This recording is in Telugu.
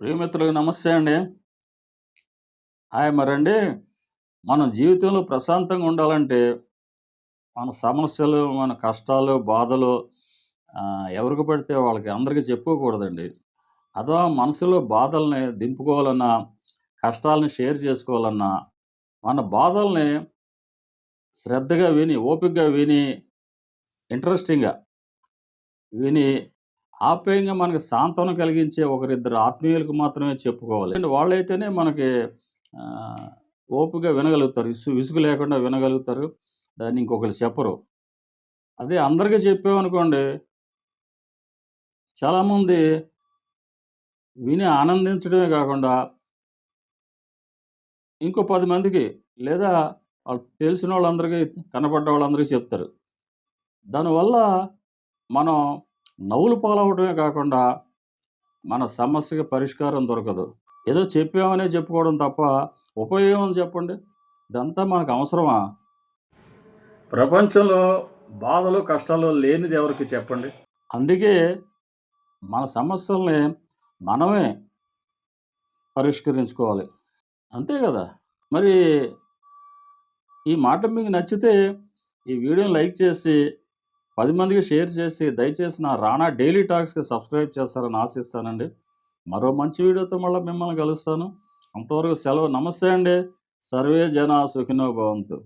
ప్రియమిత్రులకు నమస్తే అండి. హాయ్ మరండి. మనం జీవితంలో ప్రశాంతంగా ఉండాలంటే మన సమస్యలు మన కష్టాలు బాధలు ఎవరికి పడితే వాళ్ళకి అందరికీ చెప్పుకోకూడదండి అథవా మనసులో బాధల్ని దింపుకోవాలన్నా కష్టాలని షేర్ చేసుకోవాలన్నా మన బాధల్ని శ్రద్ధగా విని ఓపికగా విని ఇంట్రెస్టింగ్గా విని ఆప్యాయంగా మనకి సాంత్వనం కలిగించే ఒకరిద్దరు ఆత్మీయులకు మాత్రమే చెప్పుకోవాలి. అండ్ వాళ్ళైతేనే మనకి ఓపుగా వినగలుగుతారు. ఇసు విసుగు లేకుండా వినగలుగుతారు. దాన్ని ఇంకొకరు చెప్పరు. అదే అందరికీ చెప్పామనుకోండి చాలామంది విని ఆనందించడమే కాకుండా ఇంకో పది మందికి లేదా వాళ్ళు తెలిసిన వాళ్ళందరికీ కనపడ్డ వాళ్ళందరికీ చెప్తారు. దానివల్ల మనం నవ్వులు పాలవడమే కాకుండా మన సమస్యకి పరిష్కారం దొరకదు. ఏదో చెప్పామనే చెప్పుకోవడం తప్ప ఉపయోగం చెప్పండి? ఇదంతా మనకు అవసరమా? ప్రపంచంలో బాధలు కష్టాలు లేనిది ఎవరికి చెప్పండి? అందుకే మన సమస్యల్ని మనమే పరిష్కరించుకోవాలి. అంతే కదా? మరి ఈ మాట మీకు నచ్చితే ఈ వీడియోని లైక్ చేసి పది మందికి షేర్ చేసి దయచేసి నా రాణా డైలీ టాక్స్కి సబ్స్క్రైబ్ చేస్తారని ఆశిస్తానండి. మరో మంచి వీడియోతో మళ్ళీ మిమ్మల్ని కలుస్తాను. అంతవరకు సెలవు. నమస్తే అండి. సర్వే జన సుఖినో భవంతు.